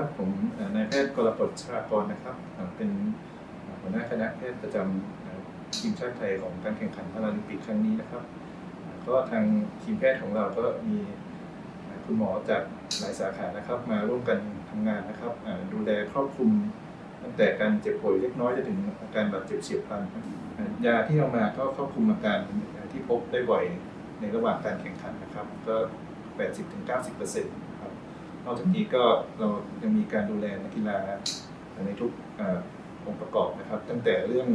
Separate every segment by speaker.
Speaker 1: ครับ ผมนายแพทย์กรกฎชากรนะครับ เป็นหัวหน้าคณะแพทย์ประจำทีมชาติไทยของการแข่งขันพาราลิมปิกครั้งนี้นะครับ ก็ทางทีมแพทย์ของเราก็มีคุณหมอจากหลายสาขานะครับ มาร่วมกันทำงานนะครับ ดูแลครอบคลุมตั้งแต่การเจ็บป่วยเล็กน้อยจนถึงอาการบาดเจ็บเฉียบพลันยาที่เอามาก็ครอบคลุมอาการที่พบได้บ่อยในระหว่างการแข่งขันนะครับ ก็ 80-90%ครับ นอกจากนี้ก็เรายังมีการดูแลนักกีฬาในทุกองค์ประกอบนะครับ ตั้งแต่เรื่อง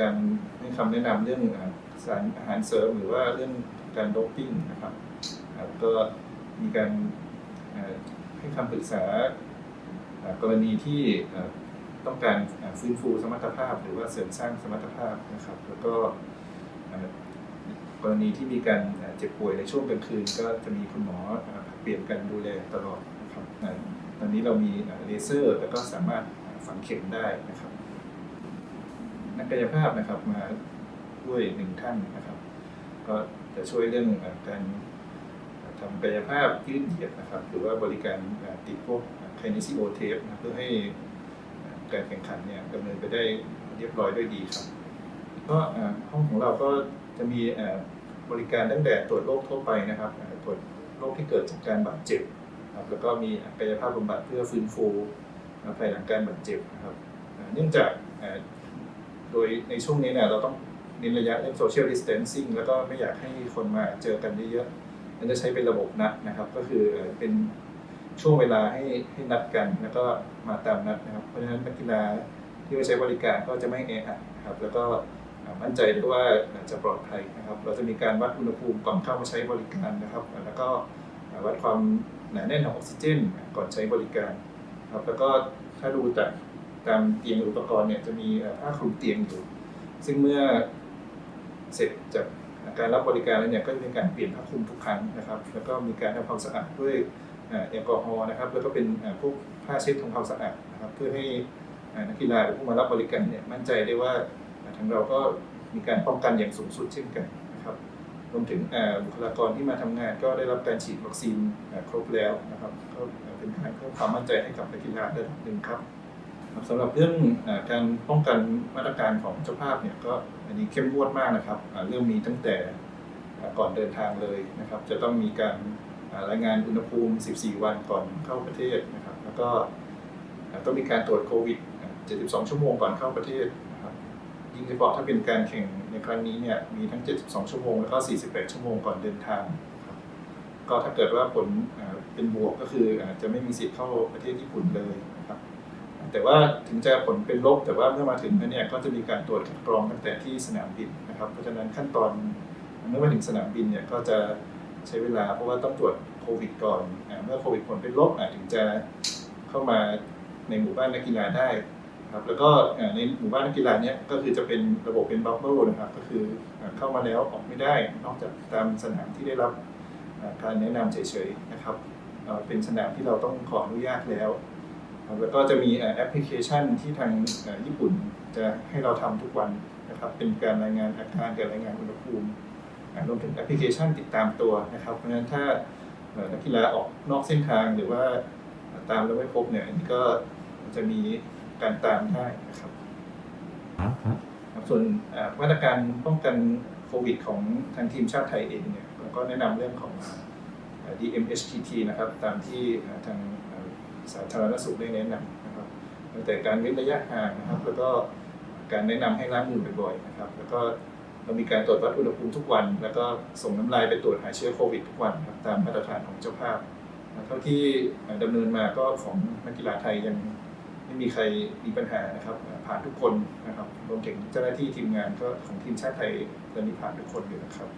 Speaker 1: การให้คำแนะนำเรื่องเอ่อสารอาหารเสริมหรือว่าเรื่องการโดปปิ้งนะครับ ก็มีการให้คำปรึกษากรณีที่ต้องการฟื้นฟูสมรรถภาพ หรือว่าเสริมสร้างสมรรถภาพนะครับ แล้วก็กรณีที่มีการเอ่อเจ็บป่วยในช่วงกลางคืน ก็จะมีคุณหมอ เปลี่ยนกันดูแลตลอดนะครับตอนนี้เรามีเลเซอร์แล้วก็สามารถฝังเข็มได้นะครับ นักกายภาพนะครับมาด้วยหนึ่งท่านนะครับ ก็จะช่วยเรื่องการทำกายภาพยืดเหยียดนะครับ หรือว่าบริการติดพวกไคเนซิโอเทปเพื่อให้การแข่งขันเนี่ยดำเนินไปได้เรียบร้อยด้วยดีครับ ก็ห้องของเราก็จะมีบริการตั้งแต่ตรวจโรคทั่วไปนะครับตรวจ โรคที่เกิดจากการบาดเจ็บนะครับแล้วก็มีกายภาพบำบัดเพื่อฟื้นฟูภายหลังการบาดเจ็บนะครับเนื่องจากโดยในช่วงนี้เนี่ยเราต้องเน้นระยะเรื่อง social distancing แล้วก็ไม่อยากให้คนมาเจอกันเยอะๆมันจะใช้เป็นระบบนัดนะครับ ก็คือเป็นช่วงเวลาให้ให้นัดกันแล้วก็มาตามนัดนะครับ เพราะฉะนั้นนักกีฬาที่มาใช้บริการก็จะไม่แออัดนะครับแล้วก็ มั่นใจได้ว่าจะปลอดภัยนะครับ เราจะมีการวัดอุณหภูมิก่อนเข้ามาใช้บริการนะครับ แล้วก็วัดความหนาแน่นของออกซิเจน ก่อนใช้บริการครับแล้วก็ถ้าดูจากตามเตียงอุปกรณ์เนี่ยจะมีผ้าคลุมเตียงอยู่ ซึ่งเมื่อเสร็จจากการรับบริการแล้วเนี่ยก็จะมีการเปลี่ยนผ้าคลุมทุกครั้งนะครับ แล้วก็มีการทำความสะอาดด้วยแอลกอฮอล์นะครับ แล้วก็เป็นพวกผ้าเช็ดทำความสะอาดนะครับ เพื่อให้นักกีฬาหรือผู้มารับบริการเนี่ยมั่นใจได้ว่า ทางเราก็มีการป้องกันอย่างสูงสุดเช่นกันนะครับรวมถึงบุคลากรที่มาทำงานก็ได้รับการฉีดวัคซีนครบแล้วนะครับก็เป็นการเพิ่มความมั่นใจให้กับนักกีฬาระดับหนึ่งครับครับสำหรับเรื่องการป้องกันมาตรการของเจ้าภาพเนี่ยก็อันนี้เข้มงวดมากนะครับเริ่มมีตั้งแต่ก่อนเดินทางเลยนะครับ จะต้องมีการรายงานอุณหภูมิ 14 วันก่อนเข้าประเทศนะครับ แล้วก็ต้องมีการตรวจโควิด 72 ชั่วโมงก่อนเข้าประเทศ ยิ่งเฉพาะถ้าเป็นการแข่งในครั้งนี้เนี่ยมีทั้ง 72 ชั่วโมง แล้วก็ 48 ชั่วโมงก่อนเดินทางครับก็ถ้าเกิดว่าผลเป็นบวกก็คืออาจจะไม่มีสิทธิ์เข้าประเทศญี่ปุ่นเลยนะครับ แต่ว่าถึงจะผลเป็นลบแต่ว่าเมื่อมาถึงแล้วเนี่ยก็จะมีการตรวจคัดกรองตั้งแต่ที่สนามบินนะครับ เพราะฉะนั้นขั้นตอนเมื่อมาถึงสนามบินเนี่ยก็จะใช้เวลาเพราะว่าต้องตรวจโควิดก่อน เมื่อโควิดผลเป็นลบถึงจะเข้ามาในหมู่บ้านนักกีฬาได้ ครับแล้วก็ในหมู่บ้านนักกีฬาเนี้ยก็คือจะเป็นระบบเป็นบัฟเฟิลนะครับ ก็คือเข้ามาแล้วออกไม่ได้นอกจากตามสนามที่ได้รับการแนะนำเฉยๆนะครับเป็นสนามที่เราต้องขออนุญาตแล้วแล้วก็จะมีแอปพลิเคชันที่ทางญี่ปุ่นจะให้เราทำทุกวันนะครับ เป็นการรายงานอาการการรายงานอุณหภูมิรวมถึงแอปพลิเคชันติดตามตัวนะครับ เพราะฉะนั้นถ้านักกีฬาออกนอกเส้นทางหรือว่าตามแล้วไม่พบเนี่ยอันนี้ก็จะมี การตามได้นะครับ
Speaker 2: ครับครับ
Speaker 1: ครับส่วนอ่ามาตรการป้องกันโควิดของทางทีมชาติไทยเองเนี่ยเราก็แนะนำเรื่องของอ่า DMHTT นะครับ ตามที่อ่าทางอ่าสาธารณสุขได้แนะนำนะครับตั้งแต่การเว้นระยะห่างนะครับ แล้วก็การแนะนำให้ล้างมือบ่อยๆนะครับ แล้วก็เรามีการตรวจวัดอุณหภูมิทุกวัน แล้วก็ส่งน้ำลายไปตรวจหาเชื้อโควิดทุกวันครับตามมาตรฐานของเจ้าภาพเท่าที่อ่าดำเนินมาก็ของนักกีฬาไทยยัง ไม่มีใครมีปัญหานะครับผ่านทุกคนนะครับรวมถึงเจ้าหน้าที่ทีมงานก็ของทีมชาติไทยตอนนี้ผ่านทุกคนอยู่นะครับ